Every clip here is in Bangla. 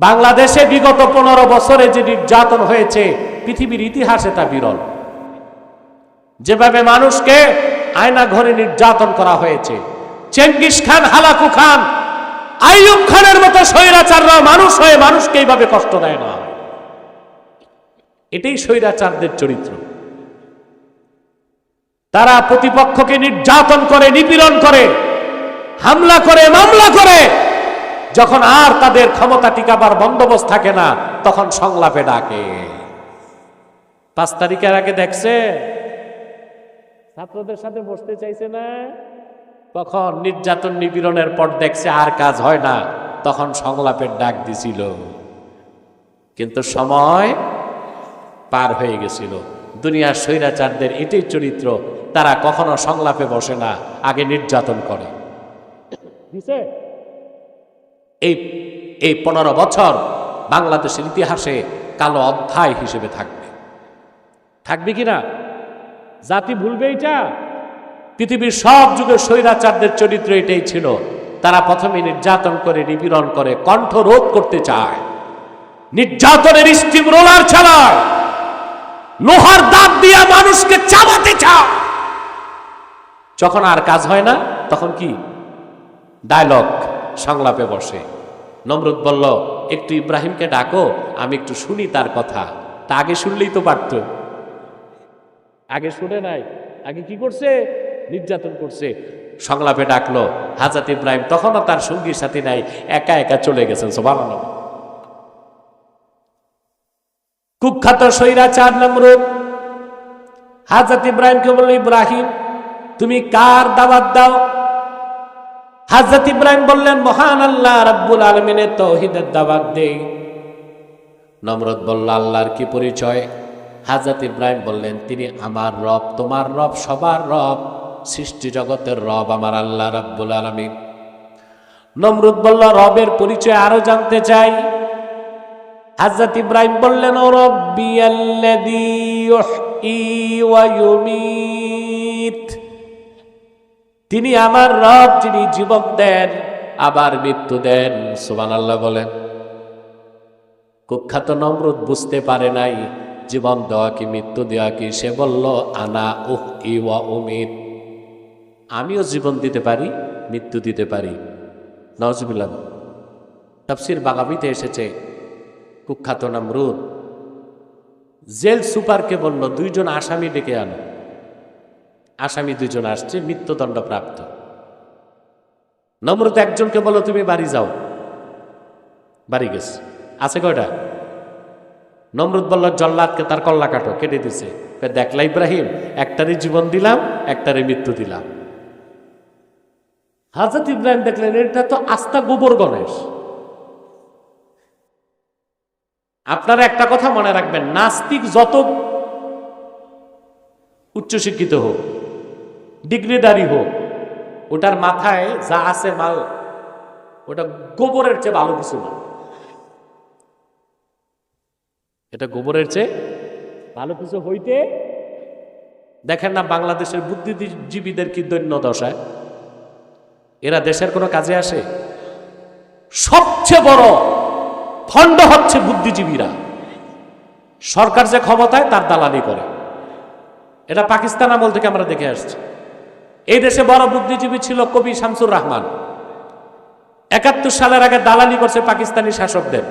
বাংলাদেশে বিগত পনেরো বছরে যে নির্যাতন হয়েছে, পৃথিবীর ইতিহাসে তা বিরল। যেভাবে মানুষকে আয়না ঘরে নির্যাতন করা হয়েছে, Genghis Khan, Hulagu Khan, Ayub খানের মতো স্বৈরাচাররা মানুষ হয়ে মানুষকে এইভাবে কষ্ট দেয় না। এটাই স্বৈরাচারদের চরিত্র। তারা প্রতিপক্ষকে নির্যাতন করে, নিপীড়ন করে, হামলা করে, মামলা করে যখন আর তাদের ক্ষমতা টিকাবার বন্দোবস্ত থাকে না, তখন সংলাপে ডাকে। পাঁচ তারিখের আগে দেখছে ছাত্রদের সাথে বসতে চাইছে না? তখন নির্যাতন নিপীড়নের পর দেখছে আর কাজ হয় না, তখন সংলাপের ডাক দিছিল। কিন্তু সময় পার হয়ে গেছিল। দুনিয়ার স্বৈরাচারদের এটাই চরিত্র, তারা কখনো সংলাপে বসে না, আগে নির্যাতন করে। দিছে? এই এই পনেরো বছর বাংলাদেশের ইতিহাসে কালো অধ্যায় হিসেবে থাকবে। থাকবে কি না? জাতি ভুলবে এটা? পৃথিবীর সব যুগের স্বৈরাচারদের চরিত্র এটাই ছিল। তারা প্রথমে নির্যাতন করে, নিপীড়ন করে কণ্ঠ রোধ করতে চায়। নির্যাতনের স্টিম রোলার চালায়। লোহার দাঁত দিয়ে মানুষকে চাবাতে চায়। যখন আর কাজ হয় না, তখন কি? ডায়লগ। সংলাপে বসে। নমরুদ বলল একটু ইব্রাহিমকে ডাকো আমি একটু শুনি তার কথা। তা আগে শুনলেই তো পারত। আগে শুনে নাই। আগে কি করছে? নির্যাতন করছে। সংলাপে ডাকলো হাজাত ইব্রাহিম তখনও তার সঙ্গীর সাথে নাই। একা একা চলে গেছেন সোবানো কুখ্যাত স্বৈরাচার নমরুদ হাজরত ইব্রাহিমকে বলল ইব্রাহিম তুমি কার দাওয়াত দাও? হাজরত ইব্রাহিম বললেন, মহান আল্লাহ, রাব্বুল আলমিনের তৌহিদের দাওয়াত দেই নমরুদ বলল, আল্লাহর কি পরিচয়? হাজরত ইব্রাহিম বললেন, তিনি আমার রব, তোমার রব, সবার রব, সৃষ্টি জগতের রব আমার আল্লাহ, রাব্বুল আলমিন। নমরুদ বলল, রবের পরিচয় আরও জানতে চাই। হাজরত ইব্রাহিম বললেন, ও রব্বি আল্লাযী ইউহয়ী ওয়া ইউমীত। তিনি আমার রব যিনি জীবন দেন, আবার মৃত্যু দেন, সুবহানাল্লাহ বলেন। কুখ্যাত নমরুদ বুঝতে পারে নাই, জীবন দেওয়া কি, মৃত্যু দেওয়া কি? সে বলল, আনা উহ ই ওয়া উমিত আমিও জীবন দিতে পারি, মৃত্যু দিতে পারি। নজবিল্লাহ তাফসির বাগাবিতে এসেছে, কুখ্যাত নমরুদ। জেল সুপারকে বলল, দুইজন আসামি ডেকে আনো। আসামি দুজন আসছে, মৃত্যুদণ্ড প্রাপ্ত। নমরুদ একজনকে বলো, তুমি বাড়ি যাও। বাড়ি গেছে। আছে কয়টা? নমরুদ বলল, জল্লাদকে তার কল্লা কাটো, কেটে দিছে। দেখলা ইব্রাহিম, একটারই জীবন দিলাম একটারে মৃত্যু দিলাম। হাজরত ইব্রাহিম দেখলেন, এটা তো আস্থা গোবর গণেশ। আপনারা একটা কথা মনে রাখবেন, নাস্তিক যত উচ্চশিক্ষিত হোক ডিগ্রিদারি হোক, ওটার মাথায় যা আছে মাল, ওটা গোবরের চেয়ে ভালো কিছু না। এটা গোবরের চেয়ে ভালো কিছু হইতে, দেখেন না বাংলাদেশের বুদ্ধিজীবীদের কি দৈন্য দশায় এরা দেশের কোনো কাজে আসে? সবচেয়ে বড় ফন্ড হচ্ছে বুদ্ধিজীবীরা। সরকার যে ক্ষমতায়, তার দালালি করে। এটা পাকিস্তান আমল থেকে আমরা দেখে আসছি। এই দেশে বড় বুদ্ধিজীবী ছিল কবি শামসুর রহমান। একাত্তর সালের আগে দালালি করছে পাকিস্তানি শাসকদের।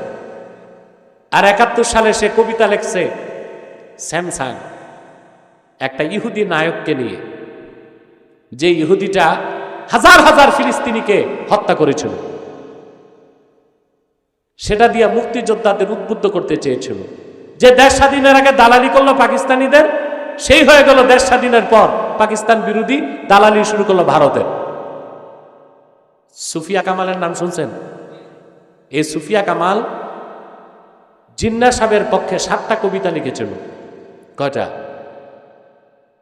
আর একাত্তর সালে সে কবিতা লেখছে স্যামসাং, একটা ইহুদি নায়ককে নিয়ে। যে ইহুদিটা হাজার হাজার ফিলিস্তিনিকে হত্যা করেছিল। সেটা দিয়ে মুক্তিযোদ্ধাদের উদ্বুদ্ধ করতে চেয়েছিল। যে দেশ স্বাধীনের আগে দালালি করল পাকিস্তানিদের সেই হয়ে গেল দেশ স্বাধীনের পর পাকিস্তান বিরোধী দালালি শুরু করল ভারতের সুফিয়া কামালের নাম শুনছেন? এই সুফিয়া কামাল জিন্না সাহেবের পক্ষে সাতটা কবিতা লিখেছিল। কয়টা?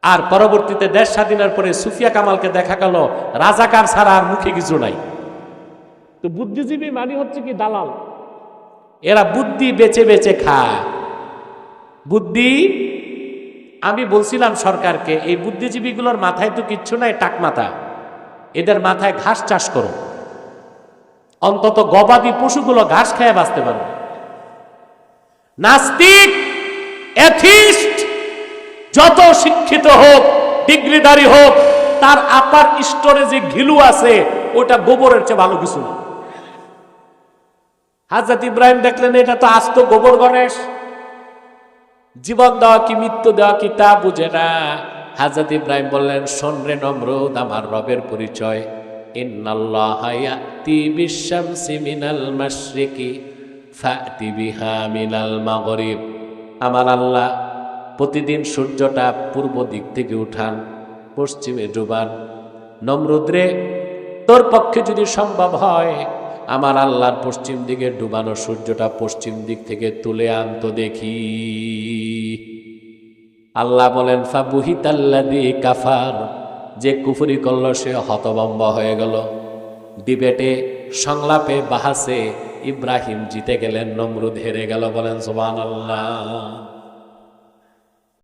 আর পরবর্তীতে দেশ স্বাধীনের পরে সুফিয়া কামালকে দেখা গেল রাজাকার ছাড়া আর মুখে কিছু নাই। তো বুদ্ধিজীবী মানে হচ্ছে কি দালাল? এরা বুদ্ধি বেচে বেচে খায়। বুদ্ধি আমি বলছিলাম সরকারকে, এই বুদ্ধিজীবীগুলোর মাথায় তো কিচ্ছু নাই, টাক মাথা। এদের মাথায় ঘাস চাষ করো। অন্তত গবাদি পশুগুলো ঘাস খেয়ে বাঁচতে পারবে নাস্তিক, এথিস্ট, যত শিক্ষিত হোক, ডিগ্রিধারী হোক, তার আপার স্টোরে যে ঘিলু আছে, ওটা গোবরের চেয়ে ভালো কিছু না। হাজরত ইব্রাহিম দেখলেন, এটা তো আস্ত গোবর গণেশ। জীবন দেওয়া কি, মৃত্যু দেওয়া কি তা বুঝে না। হাজরত ইব্রাহিম বললেন, শোন রে নমরুদ, আমার রবের পরিচয়। আমার আল্লাহ প্রতিদিন সূর্যটা পূর্ব দিক থেকে উঠান, পশ্চিমে ডুবান। নমরুদ্রে তোর পক্ষে যদি সম্ভব হয় আমার আল্লাহর পশ্চিম দিকে ডুবানো সূর্যটা পশ্চিম দিক থেকে তুলে আনতো দেখি। আল্লাহ বলেন ফাবুহিতাল্লাদি কাফার। যে কুফরি করল, সে হতবম্ব হয়ে গেল। ডিবেটে সংলাপে বাহাসে ইব্রাহিম জিতে গেলেন, নমরুদ হেরে গেল বলেন সোবান আল্লাহ